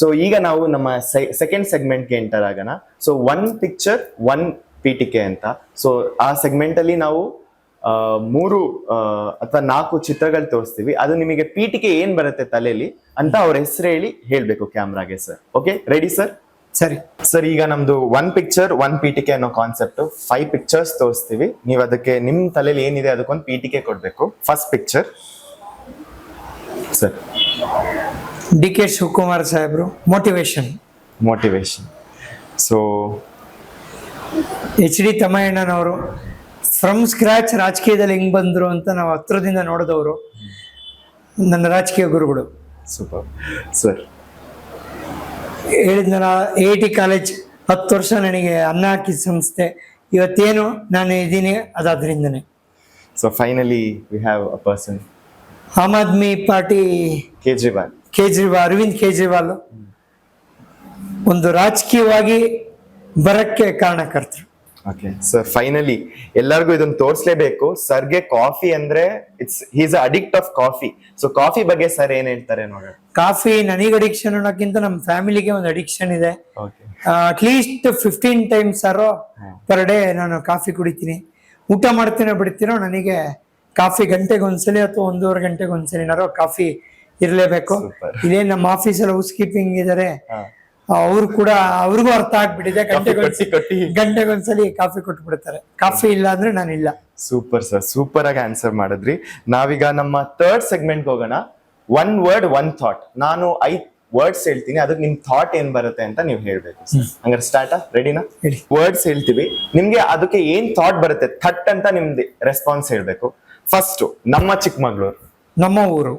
So ಈಗ ನಾವು ನಮ್ಮ ಸೆಕೆಂಡ್ ಸೆಗ್ಮೆಂಟ್ಗೆ ಎಂಟರ್ ಆಗೋಣ. ಸೊ ಒನ್ ಪಿಕ್ಚರ್ ಒನ್ ಪೀಟಿಕೆ ಅಂತ. ಸೊ ಆ ಸೆಗ್ಮೆಂಟಲ್ಲಿ ಅಲ್ಲಿ ನಾವು ಮೂರು ಅಥವಾ ನಾಲ್ಕು ಚಿತ್ರಗಳು ತೋರಿಸ್ತೀವಿ. ಅದು ನಿಮಗೆ ಪೀಟಿಕೆ ಏನ್ ಬರುತ್ತೆ ತಲೆಯಲ್ಲಿ ಅಂತ ಅವ್ರ ಹೆಸರು ಹೇಳಿ ಹೇಳ್ಬೇಕು ಕ್ಯಾಮ್ರಾಗೆ ಸರ್ ಓಕೆ ರೆಡಿ ಸರ್ ಸರಿ. ಸರ್ ಈಗ ನಮ್ದು ಒನ್ ಪಿಕ್ಚರ್ ಒನ್ ಪೀಟಿಕೆ ಅನ್ನೋ ಕಾನ್ಸೆಪ್ಟ್ ಫೈವ್ ಪಿಕ್ಚರ್ಸ್ ತೋರಿಸ್ತೀವಿ. ನೀವು ಅದಕ್ಕೆ ನಿಮ್ ತಲೆಯಲ್ಲಿ ಏನಿದೆ ಅದಕ್ಕೊಂದು ಪೀಟಿಕೆ ಕೊಡ್ಬೇಕು. First picture sir D K Shivakumar ಸಾಹೇಬ್ರು motivation motivation so H D ತಮ್ಮಯ್ಯಣ್ಣನವರು from scratch ರಾಜಕೀಯದಲ್ಲಿ ಹೆಂಗ್ ಬಂದರು ಅಂತ ನಾವು ಹತ್ರದಿಂದ ನೋಡಿದವರು ನನ್ನ ರಾಜಕೀಯ ಗುರುಗಳು. ಸೂಪರ್ ಸರ್ ಹೇಳಿದ್ನಲ್ಲ ಎ ಟಿ ಕಾಲೇಜ್ ಹತ್ತು ವರ್ಷ ನನಗೆ ಅನ್ನ ಹಾಕಿದ ಸಂಸ್ಥೆ. ಇವತ್ತೇನು ನಾನು ಇದ್ದೀನಿ ಅದಾದ್ರಿಂದನೇ. So finally we have a person Aam Aadmi Party Kejriwal Kejriwal Arvind Kejriwal ಒಂದು ರಾಜಕೀಯವಾಗಿ ಬರಕ್ಕೆ ಕಾರಣಕರ್ತರು. ಓಕೆ ಸರ್ ಫೈನಲಿ ಎಲ್ಲರಿಗೂ ಇದನ್ನ ತೋರಿಸ್ಲೇಬೇಕು. ಸರ್ಗೆ ಕಾಫಿ ಅಂದ್ರೆ it's he's addict of coffee so coffee ಬಗ್ಗೆ ಸರ್ ಏನ್ ಹೇಳ್ತಾರೆ ನೋಡೋಣ. ಕಾಫಿ ನನಗೆ ಅಡಿಕ್ಷನ್ ಅನ್ನೋಕ್ಕಿಂತ ನಮ್ಮ ಫ್ಯಾಮಿಲಿಗೆ ಒಂದು ಅಡಿಕ್ಷನ್ ಇದೆ. At least fifteen times sir per day ನಾನು ಕಾಫಿ ಕುಡಿತೀನಿ. ಊಟ ಮಾಡ್ತೀನೋ ಬಿಡ್ತೀನೋ ನನಗೆ ಕಾಫಿ ಗಂಟೆಗೆ ಒಂದ್ಸಲಿ ಅಥವಾ ಒಂದೂವರೆ ಗಂಟೆಗೆ ಒಂದ್ಸಲಿನಾರೋ ಕಾಫಿ ಇರಲೇಬೇಕು. ಇದೇ ನಮ್ಮ ಆಫೀಸಲ್ಲಿ ಹೌಸ್ ಕೀಪಿಂಗ್ ಇದಾರೆ. ಅವ್ರು ಕೂಡ ಅವ್ರಿಗೂ ಅರ್ಥ ಆಗ್ಬಿಟ್ಟಿದೆ. ಗಂಟೆಗೊಂದ್ಸಲಿ ಕೊಟ್ಟಿ ಕೊಟ್ಟಿ. ಗಂಟೆಗೆ ಒಂದ್ಸಲಿ ಕಾಫಿ ಕೊಟ್ಟು ಬಿಡ್ತಾರೆ ಕಾಫಿ ಇಲ್ಲ ಅಂದ್ರೆ ನಾನಿಲ್ಲ. Super sir. ಸೂಪರ್ ಆಗಿ ಆನ್ಸರ್ ಮಾಡಿದ್ರಿ. ನಾವೀಗ ನಮ್ಮ ಥರ್ಡ್ ಸೆಗ್ಮೆಂಟ್ ಹೋಗೋಣ. ಒನ್ ವರ್ಡ್ ಒನ್ ಥಾಟ್ ನಾನು ಐದ್ ವರ್ಡ್ಸ್ ಹೇಳ್ತೀನಿ. ಅದಕ್ಕೆ ನಿಮ್ ಥಾಟ್ ಏನ್ ಬರುತ್ತೆ ಅಂತ ನೀವು ಹೇಳ್ಬೇಕು. ಹಂಗಾರೆ ಸ್ಟಾರ್ಟ್ ರೆಡಿನಾ. ವರ್ಡ್ಸ್ ಹೇಳ್ತೀವಿ. ನಿಮ್ಗೆ ಅದಕ್ಕೆ ಏನ್ ಥಾಟ್ ಬರುತ್ತೆ? ಥಟ್ ಅಂತ ನಿಮ್ದು ರೆಸ್ಪಾನ್ಸ್ ಹೇಳ್ಬೇಕು. ಫಸ್ಟ್ ನಮ್ಮ ಚಿಕ್ಕಮಗಳೂರು. ನಮ್ಮ ಊರು.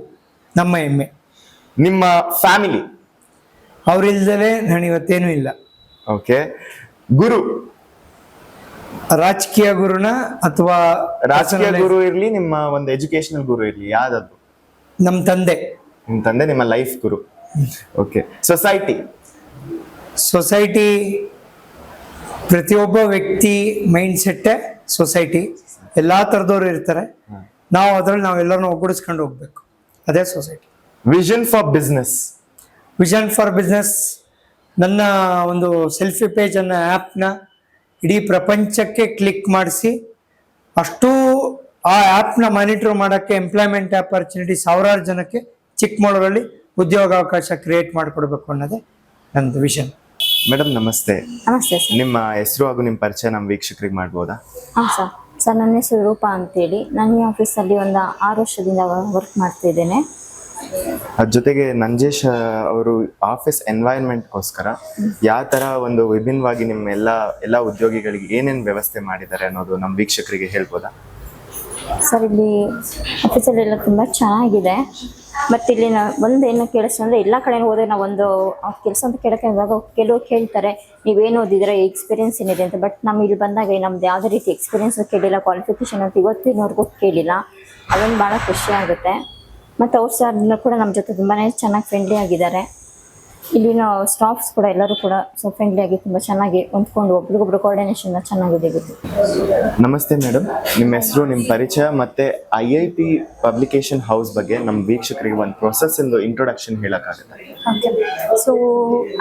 ನಮ್ಮ ಹೆಮ್ಮೆ. ನಿಮ್ಮ ಫ್ಯಾಮಿಲಿ? ಅವರಿಲ್ಲದೇ ನಾನು ಇವತ್ತೇನು ಇಲ್ಲ. ಓಕೆ. ಗುರು? ರಾಜಕೀಯ ಗುರುನ ಅಥವಾ ರಾಜಕೀಯ ಗುರು ಇರ್ಲಿ ನಿಮ್ಮ ಒಂದು ಎಜುಕೇಶನಲ್ ಗುರು ಇರ್ಲಿ ಯಾವ್ದಾದ್ರು? ನಮ್ಮ ತಂದೆ. ನಿಮ್ಮ ತಂದೆ ನಿಮ್ಮ ಲೈಫ್ ಗುರು. ಓಕೆ. ಸೊಸೈಟಿ ಸೊಸೈಟಿ ಪ್ರತಿಯೊಬ್ಬ ವ್ಯಕ್ತಿ ಮೈಂಡ್ ಸೆಟ್ಟೆ ಸೊಸೈಟಿ ಎಲ್ಲಾ ಥರದವ್ರು ಇರ್ತಾರೆ. ನಾವು ಅದ್ರಲ್ಲಿ ನಾವೆಲ್ಲರನ್ನೂ ಒಗ್ಗೂಡಿಸ್ಕೊಂಡು ಹೋಗ್ಬೇಕು. ಅದೇ society vision for business vision for business ನನ್ನ ಒಂದು ಸೆಲ್ಫಿ ಪೇಜ್ ಅನ್ನೋ ಆ್ಯಪ್ನ ಇಡೀ ಪ್ರಪಂಚಕ್ಕೆ ಕ್ಲಿಕ್ ಮಾಡಿಸಿ ಅಷ್ಟು ಆ ಆ್ಯಪ್ನ ಮಾನಿಟರ್ ಮಾಡೋಕ್ಕೆ ಎಂಪ್ಲಾಯ್ಮೆಂಟ್ ಆಪರ್ಚುನಿಟಿ ಸಾವಿರಾರು ಜನಕ್ಕೆ ಚಿಕ್ಕಮಗಳೂರಲ್ಲಿ ಉದ್ಯೋಗಾವಕಾಶ ಕ್ರಿಯೇಟ್ ಮಾಡಿಕೊಡ್ಬೇಕು ಅನ್ನೋದೇ ನನ್ನದು ವಿಷನ್ ಮೇಡಮ್ ನಮಸ್ತೆ. ನಮಸ್ತೆ ಸರ್. ನಿಮ್ಮ ಹೆಸರು ಹಾಗೂ ನಿಮ್ಮ ಪರಿಚಯ ನಮ್ಮ ವೀಕ್ಷಕರಿಗೆ ಮಾಡ್ಬೋದಾ? ಹಾಂ ಸರ್. ಸರ್ ನನ್ನ ಹೆಸರು ರೂಪಾ ಅಂತೇಳಿ ನಾನು ಈ ಆಫೀಸಲ್ಲಿ ಒಂದು ಆರು ವರ್ಷದಿಂದ ವರ್ಕ್ ಮಾಡ್ತಿದ್ದೇನೆ ಅದ್ರ ಜೊತೆಗೆ ನಂಜೇಶ್ ಅವರು ಆಫೀಸ್ ಎನ್ವೈರನ್ಮೆಂಟ್ಗೋಸ್ಕರ ಯಾವ ಥರ ಒಂದು ವಿಭಿನ್ನವಾಗಿ ನಿಮ್ಮ ಎಲ್ಲ ಎಲ್ಲ ಉದ್ಯೋಗಿಗಳಿಗೆ ಏನೇನು ವ್ಯವಸ್ಥೆ ಮಾಡಿದ್ದಾರೆ ಅನ್ನೋದು ನಮ್ಮ ವೀಕ್ಷಕರಿಗೆ ಹೇಳ್ಬೋದಾ? ಸರ್ ಇಲ್ಲಿ ಆಫೀಸಲ್ಲಿ ಎಲ್ಲ ತುಂಬ ಚೆನ್ನಾಗಿದೆ. ಮತ್ತು ಇಲ್ಲಿ ಒಂದು ಏನು ಕೇಳಿಸ್ ಅಂದರೆ ಎಲ್ಲ ಕಡೆ ಹೋದರೆ ನಾವು ಒಂದು ಕೆಲಸ ಅಂತ ಕೇಳೋಕ್ಕೆ ಇವಾಗ ಕೆಲವು ಕೇಳ್ತಾರೆ ನೀವೇನು ಓದಿದ್ರೆ ಎಕ್ಸ್ಪೀರಿಯನ್ಸ್ ಏನಿದೆ ಅಂತ. ಬಟ್ ನಮ್ಮ ಇಲ್ಲಿ ಬಂದಾಗ ನಮ್ದು ಯಾವುದೇ ರೀತಿ ಎಕ್ಸ್ಪೀರಿಯನ್ಸ್ ಕೇಳಿಲ್ಲ ಕ್ವಾಲಿಫಿಕೇಷನ್ ಅಂತ ಇವತ್ತಿನವರೆಗೂ ಕೇಳಿಲ್ಲ. ಅದೊಂದು ಭಾಳ ಖುಷಿ ಆಗುತ್ತೆ. ಮತ್ತು ಅವ್ರು ಸರ್ ಕೂಡ ನಮ್ಮ ಜೊತೆ ತುಂಬಾ ಚೆನ್ನಾಗಿ ಫ್ರೆಂಡ್ಲಿ ಆಗಿದ್ದಾರೆ. ಇಲ್ಲಿನ ಸ್ಟಾಫ್ಸ್ ಕೂಡ ಎಲ್ಲರೂ ಕೂಡ ಸೊ ಫ್ರೆಂಡ್ಲಿ ಆಗಿ ತುಂಬ ಚೆನ್ನಾಗಿ ಹೊಂದ್ಕೊಂಡು ಒಬ್ರಿಗೊಬ್ರು ಕೋಆರ್ಡಿನೇಷನ್ ಚೆನ್ನಾಗಿದೆ ಇವತ್ತು ನಮಸ್ತೆ ಮೇಡಮ್ ನಿಮ್ಮ ಹೆಸರು ನಿಮ್ಮ ಪರಿಚಯ ಮತ್ತೆ I I T publication house ಬಗ್ಗೆ ನಮ್ಮ ವೀಕ್ಷಕರಿಗೆ ಒಂದು ಪ್ರೊಸೆಸ್ ಎಂದು introduction ಹೇಳೋಕ್ಕಾಗುತ್ತೆ? Okay so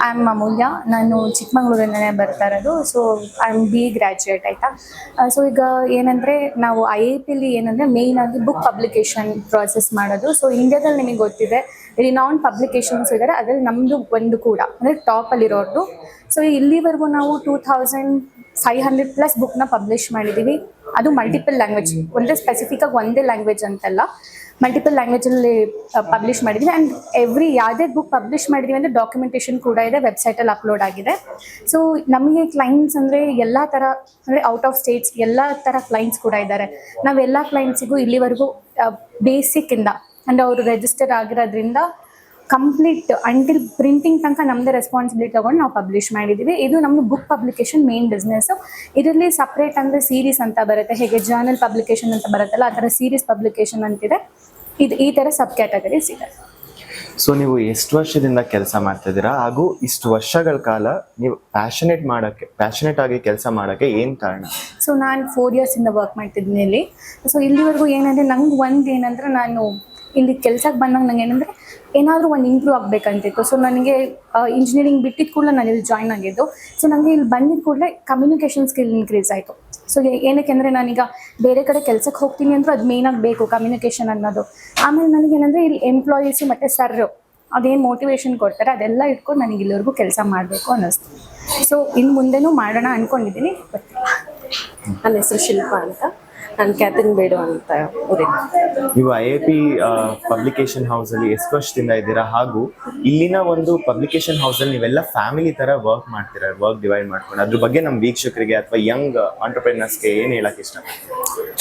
I am Amulya ನಾನು ಚಿಕ್ಕಮಗಳೂರಿಂದನೇ ಬರ್ತಾ ಇರೋದು. So I am B graduate ಆಯಿತಾ ಸೊ ಈಗ ಏನಂದರೆ ನಾವು ಐ ಐ ಪಿಲಿ ಏನಂದರೆ ಮೇಯ್ನಾಗಿ ಆಗಿ ಬುಕ್ ಪಬ್ಲಿಕೇಶನ್ ಪ್ರಾಸೆಸ್ ಮಾಡೋದು. ಸೊ ಇಂಡಿಯಾದಲ್ಲಿ ನಿಮಗೆ ಗೊತ್ತಿದೆ ರಿನಾನ್ ಪಬ್ಲಿಕೇಶನ್ಸ್ ಇದ್ದಾರೆ ಅದರಲ್ಲಿ ನಮ್ಮದು ಒಂದು ಕೂಡ, ಅಂದರೆ ಟಾಪಲ್ಲಿರೋರ್ದು ಸೊ ಇಲ್ಲಿವರೆಗೂ ನಾವು two thousand five hundred plus ಬುಕ್ನ ಪಬ್ಲಿಷ್ ಮಾಡಿದ್ದೀವಿ ಅದು ಮಲ್ಟಿಪಲ್ ಲ್ಯಾಂಗ್ವೇಜ್ ಒಂದೇ ಸ್ಪೆಸಿಫಿಕಾಗಿ ಒಂದೇ ಲ್ಯಾಂಗ್ವೇಜ್ ಅಂತಲ್ಲ. ಮಲ್ಟಿಪಲ್ ಲ್ಯಾಂಗ್ವೇಜಲ್ಲಿ ಪಬ್ಲಿಷ್ ಮಾಡಿದ್ದೀವಿ ಆ್ಯಂಡ್ ಎವ್ರಿ ಯಾವುದೇ ಬುಕ್ ಪಬ್ಲಿಷ್ ಮಾಡಿದ್ವಿ ಅಂದರೆ ಡಾಕ್ಯುಮೆಂಟೇಷನ್ ಕೂಡ ಇದೆ ವೆಬ್ಸೈಟಲ್ಲಿ ಅಪ್ಲೋಡ್ ಆಗಿದೆ. ಸೊ ನಮಗೆ ಕ್ಲೈಂಟ್ಸ್ ಅಂದರೆ ಎಲ್ಲ ಥರ ಅಂದರೆ ಔಟ್ ಆಫ್ ಸ್ಟೇಟ್ಸ್ ಎಲ್ಲ ಥರ ಕ್ಲೈಂಟ್ಸ್ ಕೂಡ ಇದ್ದಾರೆ. ನಾವೆಲ್ಲ ಕ್ಲೈಂಟ್ಸಿಗೂ ಇಲ್ಲಿವರೆಗೂ ಬೇಸಿಕ್ಕಿಂದ ಅಂದರೆ ಅವರು ರಿಜಿಸ್ಟರ್ ಆಗಿರೋದ್ರಿಂದ ಕಂಪ್ಲೀಟ್ ಅಂಟಿಲ್ ಪ್ರಿಂಟಿಂಗ್ ತನಕ ನಮ್ಮದೇ ರೆಸ್ಪಾನ್ಸಿಬಿಲಿಟಿ ತೊಗೊಂಡು ನಾವು ಪಬ್ಲಿಷ್ ಮಾಡಿದ್ದೀವಿ ಇದು ನಮ್ಮದು ಬುಕ್ ಪಬ್ಲಿಕೇಶನ್ ಮೇನ್ ಬಿಸ್ನೆಸ್ಸು ಇದರಲ್ಲಿ ಸಪ್ರೇಟ್ ಅಂದರೆ ಸೀರೀಸ್ ಅಂತ ಬರುತ್ತೆ. ಹೇಗೆ ಜರ್ನಲ್ ಪಬ್ಲಿಕೇಶನ್ ಅಂತ ಬರುತ್ತಲ್ಲ ಆ ಥರ ಸೀರೀಸ್ ಪಬ್ಲಿಕೇಶನ್ ಅಂತಿದೆ. ಇದು ಈ ಥರ ಸಬ್ ಕ್ಯಾಟಗರೀಸ್ ಇದೆ. ಸೊ ನೀವು ಎಷ್ಟು ವರ್ಷದಿಂದ ಕೆಲಸ ಮಾಡ್ತಾ ಇದ್ದೀರಾ ಹಾಗೂ ಇಷ್ಟು ವರ್ಷಗಳ ಕಾಲ ನೀವು ಪ್ಯಾಷನೇಟ್ ಮಾಡೋಕ್ಕೆ ಪ್ಯಾಷನೇಟ್ ಆಗಿ ಕೆಲಸ ಮಾಡೋಕ್ಕೆ ಏನು ಕಾರಣ? ಸೊ ನಾನು ಫೋರ್ ಇಯರ್ಸಿಂದ ವರ್ಕ್ ಮಾಡ್ತಿದ್ದೀನಿ ಇಲ್ಲಿ. ಸೊ ಇಲ್ಲಿವರೆಗೂ ಏನಂದರೆ ನಂಗೆ ಒಂದು ಏನಂದ್ರೆ ನಾನು ಇಲ್ಲಿ ಕೆಲ್ಸಕ್ಕೆ ಬಂದಾಗ ನಂಗೆ ಏನಂದ್ರೆ ಏನಾದರೂ ಒಂದು ಇಂಪ್ರೂವ್ ಆಗಬೇಕಂತಿತ್ತು. ಸೊ ನನಗೆ ಇಂಜಿನಿಯರಿಂಗ್ ಬಿಟ್ಟಿದ ಕೂಡಲೇ ನಾನು ಇಲ್ಲಿ ಜಾಯ್ನ್ ಆಗಿದ್ದು. ಸೊ ನನಗೆ ಇಲ್ಲಿ ಬಂದಿದ ಕೂಡಲೇ ಕಮ್ಯುನಿಕೇಷನ್ ಸ್ಕಿಲ್ ಇನ್ಕ್ರೀಸ್ ಆಯಿತು. ಸೊ ಏನಕ್ಕೆ ಅಂದರೆ ನಾನೀಗ ಬೇರೆ ಕಡೆ ಕೆಲ್ಸಕ್ಕೆ ಹೋಗ್ತೀನಿ ಅಂದರೂ ಅದು ಮೇಯ್ನಾಗಿ ಬೇಕು ಕಮ್ಯುನಿಕೇಷನ್ ಅನ್ನೋದು. ಆಮೇಲೆ ನನಗೇನಂದರೆ ಇಲ್ಲಿ ಎಂಪ್ಲಾಯೀಸು ಮತ್ತು ಸರ್ ಅದೇನು ಮೋಟಿವೇಶನ್ ಕೊಡ್ತಾರೆ ಅದೆಲ್ಲ ಇಟ್ಕೊಂಡು ನನಗೆ ಇಲ್ಲಿವರೆಗೂ ಕೆಲಸ ಮಾಡಬೇಕು ಅನ್ನಿಸ್ತು. ಸೊ ಇನ್ನು ಮುಂದೆನೂ ಮಾಡೋಣ ಅಂದ್ಕೊಂಡಿದ್ದೀನಿ ಗೊತ್ತಿಲ್ಲ ನನ್ನ ಹೆಸರು ಶಿಲ್ಪ ಅಂತ. ನಾನು ಕ್ಯಾಥರಿನ್ ಬೇಡು ಅಂತ ಊರಿಗೆ. ನೀವು I A P publication house ಅಲ್ಲಿ ಎಷ್ಟು ವರ್ಷದಿಂದ ಇದ್ದೀರಾ ಹಾಗೂ ಇಲ್ಲಿನ ಒಂದು ಪಬ್ಲಿಕೇಶನ್ ಹೌಸ್ ಅಲ್ಲಿ ನೀವೆಲ್ಲ ಫ್ಯಾಮಿಲಿ ತರ ವರ್ಕ್ ಮಾಡ್ತೀರಾ ವರ್ಕ್ ಡಿವೈಡ್ ಮಾಡ್ಕೊಂಡು? ಅದ್ರ ಬಗ್ಗೆ ನಮ್ಮ ವೀಕ್ಷಕರಿಗೆ ಅಥವಾ ಯಂಗ್ ಆಂಟರ್ಪ್ರಿನರ್ಸ್ಗೆ ಏನ್ ಹೇಳಕ್ ಇಷ್ಟ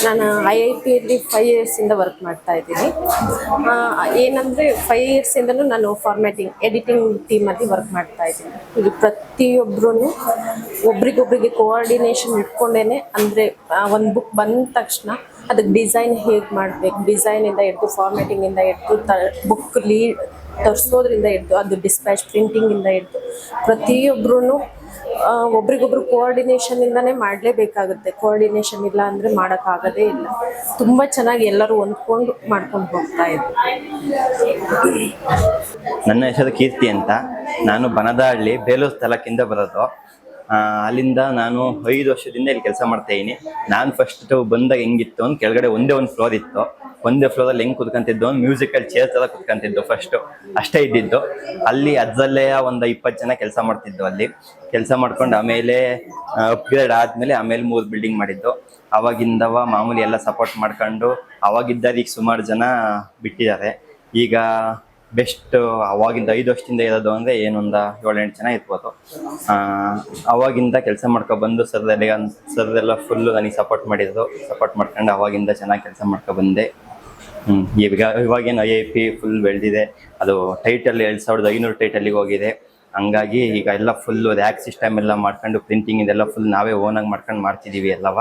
ನಾನು ಐ ಐ ಪಿಯಲ್ಲಿ ಫೈವ್ ಇಯರ್ಸಿಂದ ವರ್ಕ್ ಮಾಡ್ತಾ ಇದ್ದೀನಿ. ಏನಂದರೆ ಫೈವ್ ಇಯರ್ಸಿಂದಲೂ ನಾನು ಫಾರ್ಮ್ಯಾಟಿಂಗ್ ಎಡಿಟಿಂಗ್ ಟೀಮಲ್ಲಿ ವರ್ಕ್ ಮಾಡ್ತಾ ಇದ್ದೀನಿ. ಇದು ಪ್ರತಿಯೊಬ್ಬರೂ ಒಬ್ರಿಗೊಬ್ರಿಗೆ ಕೋಆರ್ಡಿನೇಷನ್ ಇಟ್ಕೊಂಡೇನೆ ಅಂದರೆ ಒಂದು ಬುಕ್ ಬಂದ ತಕ್ಷಣ ಅದಕ್ಕೆ ಡಿಸೈನ್ ಹೇಗೆ ಮಾಡಬೇಕು ಡಿಸೈನಿಂದ ಹಿಡ್ದು ಫಾರ್ಮ್ಯಾಟಿಂಗಿಂದ ಹಿಡ್ದು ತ ಬುಕ್ ಲೀ ತರಿಸೋದ್ರಿಂದ ಹಿಡ್ದು ಅದು ಡಿಸ್ಪ್ಯಾಚ್ ಪ್ರಿಂಟಿಂಗಿಂದ ಹಿಡ್ದು ಪ್ರತಿಯೊಬ್ಬರೂ ಒಬ್ರಿಗೊಬ್ರು ಕೋಆರ್ಡಿನೇಷನಿಂದನೇ ಮಾಡಲೇಬೇಕಾಗುತ್ತೆ. ಕೋಆರ್ಡಿನೇಷನ್ ಇಲ್ಲ ಅಂದರೆ ಮಾಡೋಕ್ಕಾಗೋದೇ ಇಲ್ಲ. ತುಂಬ ಚೆನ್ನಾಗಿ ಎಲ್ಲರೂ ಹೊಂದ್ಕೊಂಡು ಮಾಡ್ಕೊಂಡು ಹೋಗ್ತಾ ಇದ್ರು ನನ್ನ ಹೆಸರು ಕೀರ್ತಿ ಅಂತ. ನಾನು ಬನದಹಳ್ಳಿ ಬೇಲೂರು ತಾಲೂಕಿಂದ ಬರೋದು. ಅಲ್ಲಿಂದ ನಾನು ಐದು ವರ್ಷದಿಂದ ಇಲ್ಲಿ ಕೆಲಸ ಮಾಡ್ತಾ ಇದ್ದೀನಿ ನಾನು ಫಸ್ಟ್ ಬಂದಾಗ ಹೆಂಗಿತ್ತು ಅಂತ ಕೆಳಗಡೆ ಒಂದೇ ಒಂದು ಫ್ಲೋರ್ ಇತ್ತು. ಒಂದೇ ಫ್ಲೋರಲ್ಲಿ ಹೆಂಗ್ ಕುತ್ಕೊಂತಿದ್ದು ಮ್ಯೂಸಿಕಲ್ ಚೇರ್ ಎಲ್ಲ ಕುತ್ಕೊಂತಿದ್ದು ಫಸ್ಟು ಅಷ್ಟೇ ಇದ್ದಿದ್ದು. ಅಲ್ಲಿ ಅದರಲ್ಲೇ ಒಂದು ಇಪ್ಪತ್ತು ಜನ ಕೆಲಸ ಮಾಡ್ತಿದ್ದು ಅಲ್ಲಿ. ಕೆಲಸ ಮಾಡ್ಕೊಂಡು ಆಮೇಲೆ ಅಪ್ಗ್ರೇಡ್ ಆದಮೇಲೆ ಆಮೇಲೆ ಮೂರು ಬಿಲ್ಡಿಂಗ್ ಮಾಡಿದ್ದು. ಅವಾಗಿಂದವ ಮಾಮೂಲಿ ಎಲ್ಲ ಸಪೋರ್ಟ್ ಮಾಡ್ಕೊಂಡು, ಅವಾಗಿದ್ದಾಗ ಈಗ ಸುಮಾರು ಜನ ಬಿಟ್ಟಿದ್ದಾರೆ. ಈಗ ಬೆಸ್ಟ್ ಅವಾಗಿಂದ ಐದು ವರ್ಷದಿಂದ ಇರೋದು ಅಂದರೆ ಏನೊಂದು ಏಳೆಂಟು ಜನ ಇರ್ಬೋದು. ಅವಾಗಿಂದ ಕೆಲಸ ಮಾಡ್ಕೊ ಬಂದು ಸರ್ದಲ್ಲಿ ಸರ್ದೆಲ್ಲ ಫುಲ್ಲು ನನಗೆ ಸಪೋರ್ಟ್ ಮಾಡಿದ್ರು. ಸಪೋರ್ಟ್ ಮಾಡ್ಕೊಂಡು ಅವಾಗಿಂದ ಚೆನ್ನಾಗಿ ಕೆಲಸ ಮಾಡ್ಕೊ ಬಂದೆ. ಈಗ ಇವಾಗೇನು ಐ ಐ ಪಿ ಫುಲ್ ಬೆಳೆದಿದೆ. ಅದು ಟೈಟಲ್ ಎರಡು ಸಾವಿರದ ಐನೂರು ಟೈಟಲ್ಲಿಗೆ ಹೋಗಿದೆ. ಹಂಗಾಗಿ ಈಗ ಎಲ್ಲ ಫುಲ್ಲು ರ್ಯಾಕ್ ಸಿಸ್ಟಮ್ ಎಲ್ಲ ಮಾಡ್ಕೊಂಡು ಪ್ರಿಂಟಿಂಗ್ ಇದೆಲ್ಲ ಫುಲ್ ನಾವೇ ಓನಾಗಿ ಮಾಡ್ಕೊಂಡು ಮಾಡ್ತಿದ್ದೀವಿ ಎಲ್ಲವ.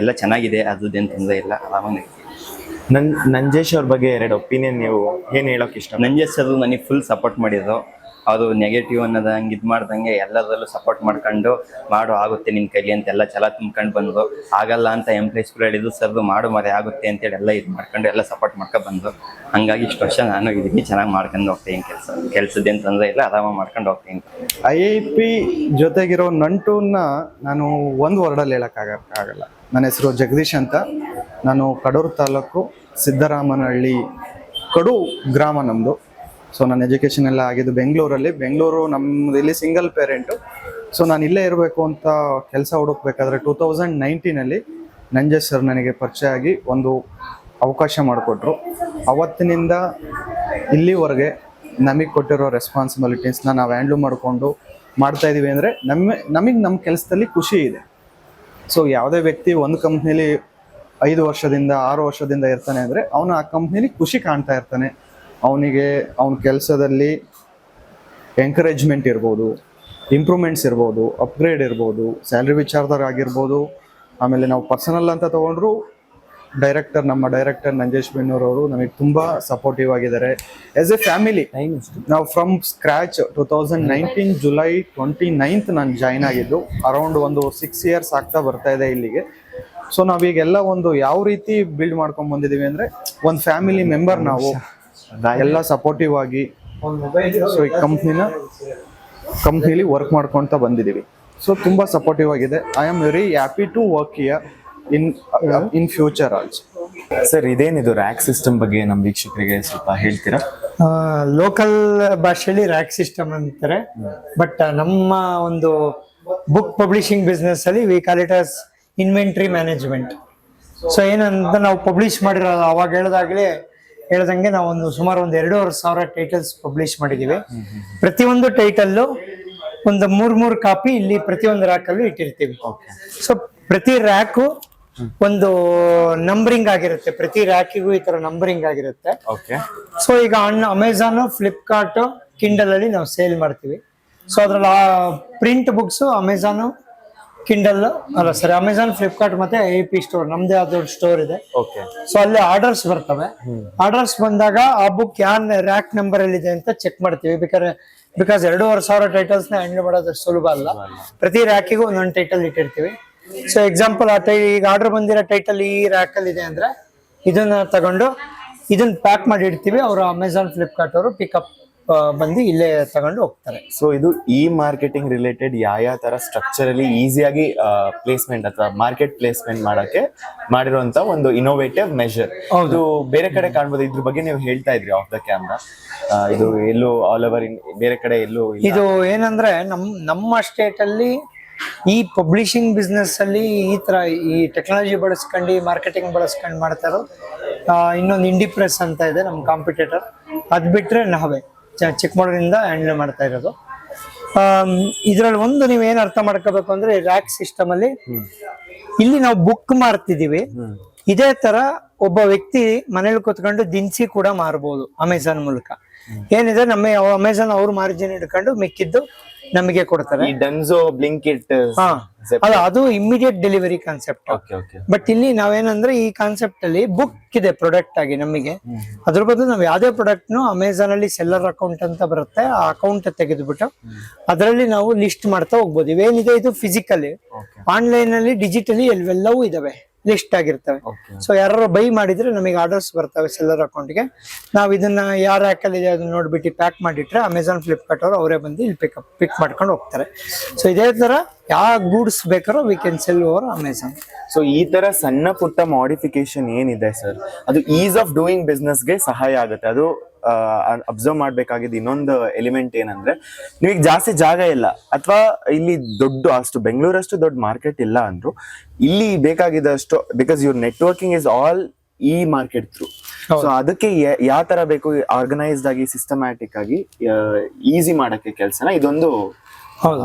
ಎಲ್ಲ ಚೆನ್ನಾಗಿದೆ, ಅದ್ರದ್ದೇನು ತೊಂದರೆ ಇಲ್ಲ. ಆರಾಮಾಗಿ ನನ್ ನಂಜೇಶ್ ಅವ್ರ ಬಗ್ಗೆ ಎರಡು ಒಪಿನಿಯನ್ ನೀವು ಏನ್ ಹೇಳೋಕೆ ಇಷ್ಟ? ನಂಜೇಶ್ ಅದು ನನಗೆ ಫುಲ್ ಸಪೋರ್ಟ್ ಮಾಡಿದ್ರು ಅದು ನೆಗೆಟಿವ್ ಅನ್ನೋದು ಹಂಗೆ ಇದು ಮಾಡ್ದಂಗೆ ಎಲ್ಲದರಲ್ಲೂ ಸಪೋರ್ಟ್ ಮಾಡ್ಕೊಂಡು ಮಾಡು ಆಗುತ್ತೆ ನಿನ್ನ ಕೈಲಿ ಅಂತ ಎಲ್ಲ ಛಲ ತುಂಬ್ಕೊಂಡು ಬಂದ್ರು ಆಗಲ್ಲ ಅಂತ ಎಂಪ್ಲಾಯ್ಸ್ಗಳು ಹೇಳಿದ್ರು ಸರ್ದು ಮಾಡು ಮರೆ ಆಗುತ್ತೆ ಅಂತೇಳಿ ಎಲ್ಲ ಇದು ಮಾಡ್ಕೊಂಡು ಎಲ್ಲ ಸಪೋರ್ಟ್ ಮಾಡ್ಕೊಂಡು ಬಂದ್ರು ಹಂಗಾಗಿ ಇಷ್ಟು ವರ್ಷ ನಾನು ಇದಕ್ಕೆ ಚೆನ್ನಾಗಿ ಮಾಡ್ಕೊಂಡು ಹೋಗ್ತೀನಿ ಕೆಲಸ. ಕೆಲಸದ್ದೇನು ತೊಂದರೆ ಇಲ್ಲ ಆರಾಮಾಗಿ ಮಾಡ್ಕೊಂಡು ಹೋಗ್ತೀನಿ ಐ ಐ ಪಿ ಜೊತೆಗಿರೋ ನಂಟುನ ನಾನು ಒಂದು ವರ್ಡಲ್ಲಿ ಹೇಳಕ್ ಆಗಲ್ಲ. ನನ್ನ ಹೆಸರು ಜಗದೀಶ್ ಅಂತ. ನಾನು ಕಡೂರು ತಾಲೂಕು ಸಿದ್ದರಾಮನಹಳ್ಳಿ ಕಡು ಗ್ರಾಮ ನಮ್ಮದು ಸೊ ನನ್ನ ಎಜುಕೇಷನ್ ಎಲ್ಲ ಆಗಿದ್ದು ಬೆಂಗಳೂರಲ್ಲಿ. ಬೆಂಗಳೂರು ನಮ್ಮದು ಇಲ್ಲಿ ಸಿಂಗಲ್ ಪೇರೆಂಟು ಸೊ ನಾನು ಇಲ್ಲೇ ಇರಬೇಕು ಅಂತ ಕೆಲಸ ಹುಡುಕ್ಬೇಕಾದ್ರೆ ಟೂ ತೌಸಂಡ್ ನೈನ್ಟೀನಲ್ಲಿ ನಂಜೆ ಸರ್ ನನಗೆ ಪರಿಚಯ ಆಗಿ ಒಂದು ಅವಕಾಶ ಮಾಡಿಕೊಟ್ರು. ಅವತ್ತಿನಿಂದ ಇಲ್ಲಿವರೆಗೆ ನಮಗೆ ಕೊಟ್ಟಿರೋ ರೆಸ್ಪಾನ್ಸಿಬಿಲಿಟೀಸ್ನ ನಾವು ಹ್ಯಾಂಡ್ಲ್ ಮಾಡಿಕೊಂಡು ಮಾಡ್ತಾ ಇದ್ದೀವಿ ಅಂದರೆ ನಮ್ಮ, ನಮಗೆ ನಮ್ಮ ಕೆಲಸದಲ್ಲಿ ಖುಷಿ ಇದೆ. ಸೊ ಯಾವುದೇ ವ್ಯಕ್ತಿ ಒಂದು ಕಂಪ್ನಿಲಿ ಐದು ವರ್ಷದಿಂದ ಆರು ವರ್ಷದಿಂದ ಇರ್ತಾನೆ ಅಂದರೆ ಅವನು ಆ ಕಂಪ್ನಿಲಿ ಖುಷಿ ಕಾಣ್ತಾ ಇರ್ತಾನೆ. ಅವನಿಗೆ ಅವನ ಕೆಲಸದಲ್ಲಿ ಎಂಕರೇಜ್ಮೆಂಟ್ ಇರ್ಬೋದು ಇಂಪ್ರೂವ್ಮೆಂಟ್ಸ್ ಇರ್ಬೋದು ಅಪ್ಗ್ರೇಡ್ ಇರ್ಬೋದು ಸ್ಯಾಲ್ರಿ ವಿಚಾರದಾಗ ಆಗಿರ್ಬೋದು ಆಮೇಲೆ ನಾವು ಪರ್ಸನಲ್ ಅಂತ ತೊಗೊಂಡ್ರು ಡೈರೆಕ್ಟರ್ ನಮ್ಮ ಡೈರೆಕ್ಟರ್ ನಂಜೇಶ್ ಬೆನ್ನೂರ್ ಅವರು ನಮಗೆ ತುಂಬ ಸಪೋರ್ಟಿವ್ ಆಗಿದ್ದಾರೆ. ಆಸ್ ಎ ಫ್ಯಾಮಿಲಿ ನಾವು from scratch two thousand nineteen July twenty ninth ನಾನು ಜಾಯ್ನ್ ಆಗಿದ್ದು ಅರೌಂಡ್ ಒಂದು ಸಿಕ್ಸ್ ಇಯರ್ಸ್ ಆಗ್ತಾ ಬರ್ತಾ ಇದೆ ಇಲ್ಲಿಗೆ. ಸೊ ನಾವೀಗೆಲ್ಲ ಒಂದು ಯಾವ ರೀತಿ ಬಿಲ್ಡ್ ಮಾಡ್ಕೊಂಡ್ ಬಂದಿದೀವಿ ಅಂದ್ರೆ ಒಂದು ಫ್ಯಾಮಿಲಿ ಮೆಂಬರ್ ನಾವು ಎಲ್ಲ ಸಪೋರ್ಟಿವ್ ಆಗಿ ಸೊ ಈ ಕಂಪ್ನಿನ ಕಂಪ್ನಿಲಿ ವರ್ಕ್ ಮಾಡ್ಕೊಳ್ತಾ ಬಂದಿದ್ದೀವಿ ಸೊ ತುಂಬಾ ಸಪೋರ್ಟಿವ್ ಆಗಿದೆ. I am very happy to work here in in future also sir ಇದೇನಿದು ರ್ಯಾಕ್ ಸಿಸ್ಟಮ್ ಬಗ್ಗೆ ನಮ್ಮ ವೀಕ್ಷಕರಿಗೆ ಸ್ವಲ್ಪ ಹೇಳ್ತೀರಾ? ಲೋಕಲ್ ಭಾಷೆಯಲ್ಲಿ ರ್ಯಾಕ್ ಸಿಸ್ಟಮ್ ಅಂತಾರೆ. ಬಟ್ ನಮ್ಮ ಒಂದು ಬುಕ್ ಪಬ್ಲಿಷಿಂಗ್ ಬಿಸ್ನೆಸ್ ಅಲ್ಲಿ we call it as inventory management so ಏನಂತ ನಾವು ಪಬ್ಲಿಷ್ ಮಾಡಿರೋದು ಅವಾಗ ಹೇಳ್ದಾಗಲೇ ಹೇಳ್ದಂಗೆ ನಾವು ಒಂದು ಸುಮಾರು ಒಂದು ಎರಡೂವರೆ ಸಾವಿರ ಟೈಟಲ್ಸ್ ಪಬ್ಲಿಷ್ ಮಾಡಿದ್ದೀವಿ. ಪ್ರತಿಯೊಂದು ಟೈಟಲ್ಲು ಒಂದು ಮೂರು ಮೂರು ಕಾಪಿ ಇಲ್ಲಿ ಪ್ರತಿಯೊಂದು ರ್ಯಾಕಲ್ಲೂ ಇಟ್ಟಿರ್ತೀವಿ. ಸೊ ಪ್ರತಿ ರ್ಯಾಕು ಒಂದು ನಂಬರಿಂಗ್ ಆಗಿರುತ್ತೆ. ಪ್ರತಿ ರ್ಯಾಕಿಗೂ ಈ ತರ ನಂಬರಿಂಗ್ ಆಗಿರುತ್ತೆ. ಓಕೆ ಸೊ ಈಗ ಅಣ್ಣ ಅಮೆಝಾನು ಫ್ಲಿಪ್ಕಾರ್ಟು ಕಿಂಡಲಲ್ಲಿ ನಾವು ಸೇಲ್ ಮಾಡ್ತೀವಿ. ಸೊ ಅದ್ರಲ್ಲಿ ಪ್ರಿಂಟ್ ಬುಕ್ಸು ಅಮೆಝಾನ್ ಕಿಂಡಲ್ ಅಲ್ಲ ಸರಿ ಅಮೆಝಾನ್ ಫ್ಲಿಪ್ಕಾರ್ಟ್ ಮತ್ತೆ ಐ ಪಿ ಸ್ಟೋರ್ ನಮ್ದೇ ಆದ ಸ್ಟೋರ್ ಇದೆ. ಓಕೆ ಸೊ ಅಲ್ಲಿ ಆರ್ಡರ್ಸ್ ಬರ್ತವೆ. ಆರ್ಡರ್ಸ್ ಬಂದಾಗ ಆ ಬುಕ್ ಯಾನ್ ರ್ಯಾಕ್ ನಂಬರ್ ಅಲ್ಲಿ ಇದೆ ಅಂತ ಚೆಕ್ ಮಾಡ್ತೀವಿ. ಬೇಕಾದ್ರೆ ಬಿಕಾಸ್ ಎರಡೂವರೆ ಸಾವಿರ ಟೈಟಲ್ಸ್ನ ಹ್ಯಾಂಡಲ್ ಮಾಡೋದು ಸುಲಭ ಅಲ್ಲ. ಪ್ರತಿ ರ್ಯಾಕಿಗೂ ಒಂದೊಂದು ಟೈಟಲ್ ಇಟ್ಟಿರ್ತೀವಿ. ಸೊ ಎಕ್ಸಾಂಪಲ್ ಆ ಟೈ ಈಗ ಆರ್ಡರ್ ಬಂದಿರೋ ಟೈಟಲ್ ಈ ರ್ಯಾಕ್ ಅಲ್ಲಿ ಇದೆ ಅಂದ್ರೆ ಇದನ್ನ ತಗೊಂಡು ಇದನ್ನ ಪ್ಯಾಕ್ ಮಾಡಿ ಇಡ್ತೀವಿ. ಅವರು ಅಮೆಝಾನ್ ಫ್ಲಿಪ್ಕಾರ್ಟ್ ಅವರು ಪಿಕಪ್ ಬಂದು ಇಲ್ಲೇ ತಗೊಂಡು ಹೋಗ್ತಾರೆ. ಸೊ ಇದು ಈ ಮಾರ್ಕೆಟಿಂಗ್ ರಿಲೇಟೆಡ್ ಯಾವ ಯಾವ ತರ ಸ್ಟ್ರಕ್ಚರಲಿ ಈಸಿಯಾಗಿ ಪ್ಲೇಸ್ಮೆಂಟ್ ಅಥವಾ ಮಾರ್ಕೆಟ್ ಪ್ಲೇಸ್ಮೆಂಟ್ ಮಾಡಕ್ಕೆ ಮಾಡಿರುವಂತ ಒಂದು ಇನೋವೇಟಿವ್ ಮೆಷರ್ ಇದು ಬೇರೆ ಕಡೆ ಕಾಣ್ಬೋದು. ಇದ್ರ ಬಗ್ಗೆ ನೀವು ಹೇಳ್ತಾ ಇದ್ರಿ ಆಫ್ ದ ಕ್ಯಾಮ್ರಾ ಇದು ಎಲ್ಲೂ ಆಲ್ ಓವರ್ ಬೇರೆ ಕಡೆ ಎಲ್ಲೂ. ಇದು ಏನಂದ್ರೆ ನಮ್ ನಮ್ಮ ಸ್ಟೇಟ್ ಅಲ್ಲಿ ಈ ಪಬ್ಲಿಷಿಂಗ್ ಬಿಸ್ನೆಸ್ ಅಲ್ಲಿ ಈ ತರ ಈ ಟೆಕ್ನಾಲಜಿ ಬಳಸ್ಕೊಂಡು ಮಾರ್ಕೆಟಿಂಗ್ ಬಳಸ್ಕೊಂಡು ಮಾಡ್ತಾರೋ ಇನ್ನೊಂದು ಇಂಡಿ ಪ್ರೆಸ್ ಅಂತ ಇದೆ ನಮ್ಮ ಕಾಂಪಿಟೇಟರ್ ಅದ್ ಬಿಟ್ರೆ ನಾವೇ. ಚಿಕ್ಕಮಗಳೂರಿಂದ ಹ್ಯಾಂಡಲ್ ಮಾಡ್ತಾ ಇರೋದು. ಇದರಲ್ಲಿ ಒಂದು ನೀವು ಏನ್ ಅರ್ಥ ಮಾಡ್ಕೋಬೇಕು ಅಂದ್ರೆ ರ್ಯಾಕ್ ಸಿಸ್ಟಮ್ ಅಲ್ಲಿ ಇಲ್ಲಿ ನಾವು ಬುಕ್ ಮಾಡ್ತಿದೀವಿ ಇದೇ ತರ ಒಬ್ಬ ವ್ಯಕ್ತಿ ಮನೇಲಿ ಕೂತ್ಕೊಂಡು ದಿನಸಿ ಕೂಡ ಮಾರ್ಬೋದು ಅಮೆಝಾನ್ ಮೂಲಕ. ಏನಿದೆ ನಮ್ಮ ಅಮೆಝಾನ್ ಅವ್ರ ಮಾರ್ಜಿನ್ ಇಟ್ಕೊಂಡು ಮಿಕ್ಕಿದ್ದು ನಮಗೆ ಕೊಡ್ತಾರೆ. ಈ ಡನ್ಸೋ ಇಟ್ ಹಾ ಅಲ್ಲ ಅದು ಇಮಿಡಿಯೇಟ್ ಡೆಲಿವರಿ ಕಾನ್ಸೆಪ್ಟ್ ಬಟ್ ಇಲ್ಲಿ ನಾವೇನಂದ್ರೆ ಈ ಕಾನ್ಸೆಪ್ಟ್ ಅಲ್ಲಿ ಬುಕ್ ಇದೆ ಪ್ರಾಡಕ್ಟ್ ಆಗಿ ನಮಗೆ. ಅದ್ರ ಬದಲು ನಾವು ಯಾವ್ದೇ ಪ್ರಾಡಕ್ಟ್ ನು ಅಮೆಝಾನ್ ಅಲ್ಲಿ ಸೆಲ್ಲರ್ ಅಕೌಂಟ್ ಅಂತ ಬರುತ್ತೆ ಆ ಅಕೌಂಟ್ ತೆಗೆದುಬಿಟ್ಟು ಅದರಲ್ಲಿ ನಾವು ಲಿಸ್ಟ್ ಮಾಡ್ತಾ ಹೋಗ್ಬೋದು. ಇವೇನಿದೆ ಇದು ಫಿಸಿಕಲಿ ಆನ್ಲೈನ್ ಅಲ್ಲಿ ಡಿಜಿಟಲಿ ಎಲ್ಲವೂ ಇದಾವೆ. ಲಿಸ್ಟ್ ಆಗಿರ್ತವೆ. ಸೊ ಯಾರು ಬೈ ಮಾಡಿದ್ರೆ ನಮಗೆ ಆರ್ಡರ್ಸ್ ಬರ್ತವೆ ಸೆಲ್ಲರ್ ಅಕೌಂಟ್ಗೆ ನಾವು ಇದನ್ನ ಯಾರ ಅಲ್ಲಿ ಇದೆ ಅದನ್ನ ನೋಡ್ಬಿಟ್ಟು ಪ್ಯಾಕ್ ಮಾಡಿಟ್ರೆ ಅಮೆಝಾನ್ ಫ್ಲಿಪ್ಕಾರ್ಟ್ ಅವರು ಅವರೇ ಬಂದು ಇಲ್ಲಿ ಪಿಕ್ ಪಿಕ್ ಮಾಡ್ಕೊಂಡು ಹೋಗ್ತಾರೆ. ಸೊ ಇದೇ ತರ ಯಾವ goods ಬೇಕಾರೋ we can sell over Amazon so ಈ ತರ ಸಣ್ಣ ಪುಟ್ಟ ಮಾಡಿಫಿಕೇಶನ್ ಏನಿದೆ ಸರ್ ಅದು ಈಸ್ ಆಫ್ ಡೂಯಿಂಗ್ ಬಿಸ್ನೆಸ್ಗೆ ಸಹಾಯ ಆಗುತ್ತೆ. ಅದು ಅಬ್ಸರ್ವ್ ಮಾಡ್ಬೇಕಾಗಿದ್ದು ಇನ್ನೊಂದು ಎಲಿಮೆಂಟ್ ಏನಂದ್ರೆ ನಿಮಗೆ ಜಾಸ್ತಿ ಜಾಗ ಇಲ್ಲ ಅಥವಾ ಇಲ್ಲಿ ದೊಡ್ಡ ಅಷ್ಟು ಬೆಂಗಳೂರಷ್ಟು ದೊಡ್ಡ ಮಾರ್ಕೆಟ್ ಇಲ್ಲ ಅಂದ್ರು ಇಲ್ಲಿ ಬೇಕಾಗಿದ್ದಷ್ಟು because your networking is all ಈ ಮಾರ್ಕೆಟ್ ಥ್ರೂ ಸೊ ಅದಕ್ಕೆ ಯಾವ ತರ ಬೇಕು ಆರ್ಗನೈಸ್ಡ್ ಆಗಿ ಸಿಸ್ಟಮ್ಯಾಟಿಕ್ ಆಗಿ ಈಸಿ ಮಾಡಕ್ಕೆ ಕೆಲಸನ ಇದೊಂದು ಹೌದು.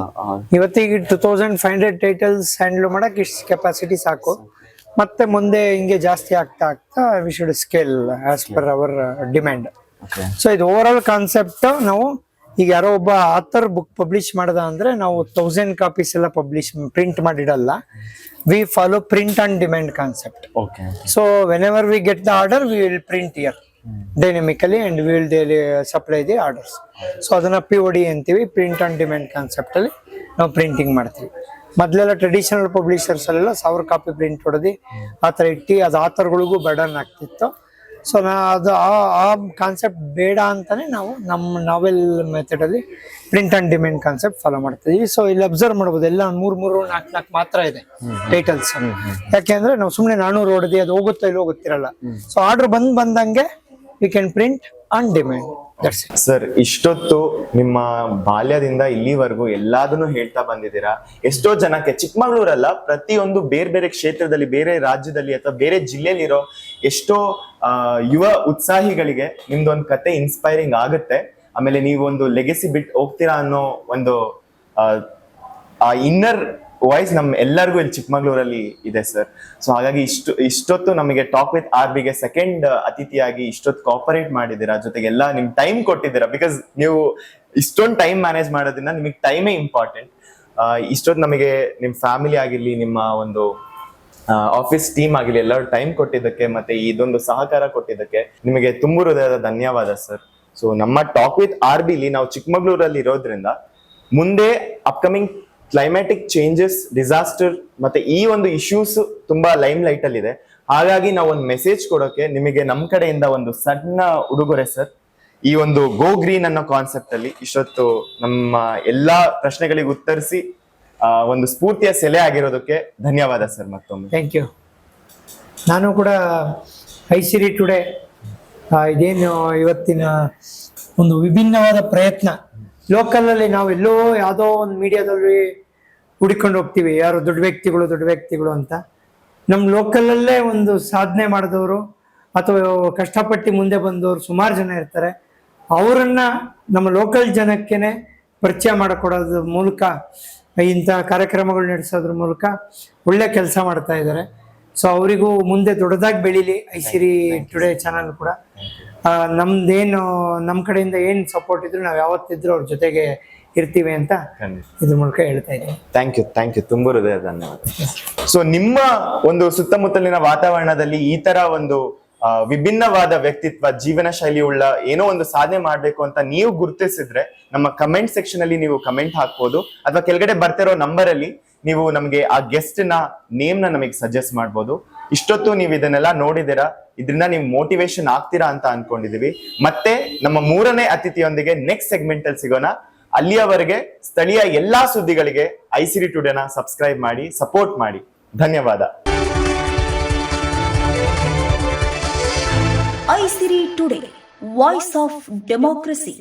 ಇವತ್ತಿಗೆ two thousand five hundred titles handle ಮಾಡಕ್ ಇಷ್ಟು ಕೆಪಾಸಿಟಿ ಸಾಕು. ಮತ್ತೆ ಮುಂದೆ ಹಿಂಗೆ ಜಾಸ್ತಿ ಆಗ್ತಾ ಆಗ್ತಾ we should scale as per our demand so ಇದು ಓವರ್ ಆಲ್ ಕಾನ್ಸೆಪ್ಟ್ ನಾವು ಈಗ ಯಾರೋ ಒಬ್ಬ ಆಥರ್ ಬುಕ್ ಪಬ್ಲಿಷ್ ಮಾಡದ ಅಂದ್ರೆ ನಾವು ತೌಸಂಡ್ ಕಾಪೀಸ್ ಎಲ್ಲ publish print ಮಾಡಿಡಲ್ಲ. We follow print and demand concept so whenever we get the order we will print here dynamically and we will daily supply the orders so ಅದನ್ನ P O D ಅಂತೀವಿ print on demand concept ಅಲ್ಲಿ ನಾವು printing ಮಾಡ್ತೀವಿ. ಮೊದಲೆಲ್ಲ traditional publishers ಅಲ್ಲೆಲ್ಲ ಸಾವಿರ copy print ಹೊಡೆದು ಆ ಥರ ಇಟ್ಟು ಅದು ಆಥರ್ಗಳಿಗೂ ಬರ್ಡನ್ ಆಗ್ತಿತ್ತು. ಸೊ ನಾ ಅದು ಆ ಆ ಕಾನ್ಸೆಪ್ಟ್ ಬೇಡ ಅಂತಾನೆ ನಾವು ನಮ್ಮ ನಾವೆಲ್ ಮೆಥಡ್ ಅಲ್ಲಿ print and demand concept follow ಮಾಡ್ತೀವಿ ಸೊ ಇಲ್ಲಿ ಅಬ್ಸರ್ವ್ ಮಾಡ್ಬೋದು. ಎಲ್ಲ ಮೂರ್ ಮೂರು ನಾಲ್ಕು ನಾಲ್ಕು ಮಾತ್ರ ಇದೆ ಟೈಟಲ್ಸ್ ಯಾಕೆಂದ್ರೆ ನಾವು ಸುಮ್ಮನೆ ನಾನೂರು ಹೊಡೆದಿ ಅದು ಹೋಗುತ್ತೋ ಇಲ್ಲಿ ಹೋಗುತ್ತಿರಲ್ಲ ಸೊ ಆರ್ಡರ್ ಬಂದ್ ಬಂದಂಗೆ we can print on demand sir ಇಷ್ಟೊತ್ತು ನಿಮ್ಮ ಬಾಲ್ಯದಿಂದ ಇಲ್ಲಿವರೆಗೂ ಎಲ್ಲಾದನ್ನು ಹೇಳ್ತಾ ಬಂದಿದ್ದೀರಾ? ಎಷ್ಟೋ ಜನಕ್ಕೆ, ಚಿಕ್ಕಮಗಳೂರಲ್ಲ, ಪ್ರತಿಯೊಂದು ಬೇರೆ ಬೇರೆ ಕ್ಷೇತ್ರದಲ್ಲಿ, ಬೇರೆ ರಾಜ್ಯದಲ್ಲಿ ಅಥವಾ ಬೇರೆ ಜಿಲ್ಲೆಯಲ್ಲಿರೋ ಎಷ್ಟೋ ಯುವ ಉತ್ಸಾಹಿಗಳಿಗೆ ನಿಮ್ದೊಂದು ಕತೆ ಇನ್ಸ್ಪೈರಿಂಗ್ ಆಗುತ್ತೆ. ಆಮೇಲೆ ನೀವು ಒಂದು ಲೆಗೆಸಿ ಬಿಟ್ಟು ಹೋಗ್ತೀರಾ ಅನ್ನೋ ಒಂದು, ಆ ಇನ್ನರ್ ವಾಯ್ಸ್ ನಮ್ ಎಲ್ಲರಿಗೂ ಇಲ್ಲಿ ಚಿಕ್ಕಮಗಳೂರಲ್ಲಿ ಇದೆ ಸರ್ ಸೊ ಹಾಗಾಗಿ ಇಷ್ಟು, ಇಷ್ಟೊತ್ತು ನಮಗೆ ಟಾಕ್ ವಿತ್ ಆರ್ ಬಿಗೆ ಸೆಕೆಂಡ್ ಅತಿಥಿಯಾಗಿ ಇಷ್ಟೊತ್ತು ಕಾಪರೇಟ್ ಮಾಡಿದ್ದೀರಾ? ಜೊತೆಗೆಲ್ಲ ನಿಮ್ ಟೈಮ್ ಕೊಟ್ಟಿದ್ದೀರಾ? ಬಿಕಾಸ್ ನೀವು ಇಷ್ಟೊಂದು ಟೈಮ್ ಮ್ಯಾನೇಜ್ ಮಾಡೋದ್ರಿಂದ ನಿಮಗೆ ಟೈಮೇ ಇಂಪಾರ್ಟೆಂಟ್ ಇಷ್ಟೊತ್ತು ನಮಗೆ ನಿಮ್ಮ ಫ್ಯಾಮಿಲಿ ಆಗಿರಲಿ, ನಿಮ್ಮ ಒಂದು ಆಫೀಸ್ ಟೀಮ್ ಆಗಿರಲಿ, ಎಲ್ಲರೂ ಟೈಮ್ ಕೊಟ್ಟಿದ್ದಕ್ಕೆ ಮತ್ತೆ ಇದೊಂದು ಸಹಕಾರ ಕೊಟ್ಟಿದ್ದಕ್ಕೆ ನಿಮಗೆ ತುಂಬ ಹೃದಯದ ಧನ್ಯವಾದ ಸರ್ ಸೊ ನಮ್ಮ ಟಾಕ್ ವಿತ್ ಆರ್ ಬಿಲಿ ನಾವು ಚಿಕ್ಕಮಗಳೂರಲ್ಲಿ ಇರೋದ್ರಿಂದ ಮುಂದೆ ಅಪ್ಕಮಿಂಗ್ ಕ್ಲೈಮ್ಯಾಟಿಕ್ ಚೇಂಜಸ್ ಡಿಸಾಸ್ಟರ್ ಮತ್ತೆ ಈ ಒಂದು ಇಶ್ಯೂಸ್ ತುಂಬಾ ಲೈಮ್ ಲೈಟ್ ಅಲ್ಲಿ ಇದೆ. ಹಾಗಾಗಿ ನಾವು ಒಂದು ಮೆಸೇಜ್ ಕೊಡೋಕೆ ನಿಮಗೆ ನಮ್ಮ ಕಡೆಯಿಂದ ಒಂದು ಸಣ್ಣ ಉಡುಗೊರೆ ಸರ್ ಈ ಒಂದು ಗೋ ಗ್ರೀನ್ ಅನ್ನೋ ಕಾನ್ಸೆಪ್ಟ್ ಅಲ್ಲಿ ಇಷ್ಟೊತ್ತು ನಮ್ಮ ಎಲ್ಲಾ ಪ್ರಶ್ನೆಗಳಿಗೆ ಉತ್ತರಿಸಿ ಒಂದು ಸ್ಫೂರ್ತಿಯ ಸೆಲೆ ಆಗಿರೋದಕ್ಕೆ ಧನ್ಯವಾದ ಸರ್ ಮತ್ತೊಮ್ಮೆ. ಥ್ಯಾಂಕ್ ಯು ನಾನು ಕೂಡ ಐಸಿರಿ ಟುಡೇ ಇದೇನು ಇವತ್ತಿನ ಒಂದು ವಿಭಿನ್ನವಾದ ಪ್ರಯತ್ನ. ಲೋಕಲಲ್ಲಿ ನಾವು ಎಲ್ಲೋ ಯಾವುದೋ ಒಂದು ಮೀಡಿಯಾದಲ್ಲಿ ಹುಡುಕೊಂಡು ಹೋಗ್ತೀವಿ. ಯಾರು ದೊಡ್ಡ ವ್ಯಕ್ತಿಗಳು ದೊಡ್ಡ ವ್ಯಕ್ತಿಗಳು ಅಂತ. ನಮ್ಮ ಲೋಕಲಲ್ಲೇ ಒಂದು ಸಾಧನೆ ಮಾಡಿದವರು ಅಥವಾ ಕಷ್ಟಪಟ್ಟು ಮುಂದೆ ಬಂದವರು ಸುಮಾರು ಜನ ಇರ್ತಾರೆ. ಅವರನ್ನ ನಮ್ಮ ಲೋಕಲ್ ಜನಕ್ಕೇನೆ ಪರಿಚಯ ಮಾಡಿಕೊಡೋದ್ರ ಮೂಲಕ ಇಂಥ ಕಾರ್ಯಕ್ರಮಗಳು ನಡೆಸೋದ್ರ ಮೂಲಕ ಒಳ್ಳೆ ಕೆಲಸ ಮಾಡ್ತಾ ಇದ್ದಾರೆ. ಸೊ ಅವರಿಗೂ ಮುಂದೆ ದೊಡ್ಡದಾಗಿ ಬೆಳೀಲಿ ಸಿರಿ ಟುಡೇ ಚಾನಲ್ ಕೂಡ. ನಮ್ದೇನು ನಮ್ಮ ಕಡೆಯಿಂದ ಏನು ಸಪೋರ್ಟ್ ಇದ್ರು ನಾವು ಯಾವತ್ತಿದ್ರು ಅವ್ರ ಜೊತೆಗೆ ಇರ್ತೀವಿ ಅಂತ ಇದ್ರ ಮೂಲಕ ಹೇಳ್ತಾ ಇದ್ದೀನಿ. ಥ್ಯಾಂಕ್ ಯು ಥ್ಯಾಂಕ್ ಯು ತುಂಬ ಹೃದಯ ಧನ್ಯವಾದ. ಸೊ ನಿಮ್ಮ ಒಂದು ಸುತ್ತಮುತ್ತಲಿನ ವಾತಾವರಣದಲ್ಲಿ ಈ ತರ ಒಂದು ವಿಭಿನ್ನವಾದ ವ್ಯಕ್ತಿತ್ವ ಜೀವನ ಶೈಲಿ ಉಳ್ಳ ಏನೋ ಒಂದು ಸಾಧನೆ ಮಾಡಬೇಕು ಅಂತ ನೀವು ಗುರುತಿಸಿದ್ರೆ ನಮ್ಮ ಕಮೆಂಟ್ ಸೆಕ್ಷನ್ ಅಲ್ಲಿ ನೀವು ಕಮೆಂಟ್ ಹಾಕ್ಬೋದು. ಅಥವಾ ಕೆಳಗಡೆ ಬರ್ತಿರೋ ನಂಬರ್ ಅಲ್ಲಿ ನೀವು ನಮಗೆ ಆ ಗೆಸ್ಟ್ನ ನೇಮ್ನ ನಮಗೆ ಸಜೆಸ್ಟ್ ಮಾಡ್ಬೋದು. ಇಷ್ಟೊತ್ತು ನೀವು ಇದನ್ನೆಲ್ಲ ನೋಡಿದಿರಾ ಇದರಿಂದ ನೀವು ಮೋಟಿವೇಶನ್ ಆಗ್ತೀರಾ ಅಂತ ಅನ್ಕೊಂಡಿದೀವಿ ಮತ್ತೆ ನಮ್ಮ ಮೂರನೇ ಅತಿಥಿಯೊಂದಿಗೆ ನೆಕ್ಸ್ಟ್ ಸೆಗ್ಮೆಂಟ್ ಅಲ್ಲಿ ಸಿಗೋಣ. ಅಲ್ಲಿಯವರೆಗೆ ಸ್ಥಳೀಯ ಎಲ್ಲಾ ಸುದ್ದಿಗಳಿಗೆ ಐಸಿರಿ ಟುಡೇನ ಸಬ್ಸ್ಕ್ರೈಬ್ ಮಾಡಿ ಸಪೋರ್ಟ್ ಮಾಡಿ. ಧನ್ಯವಾದ. Aisiri today voice of democracy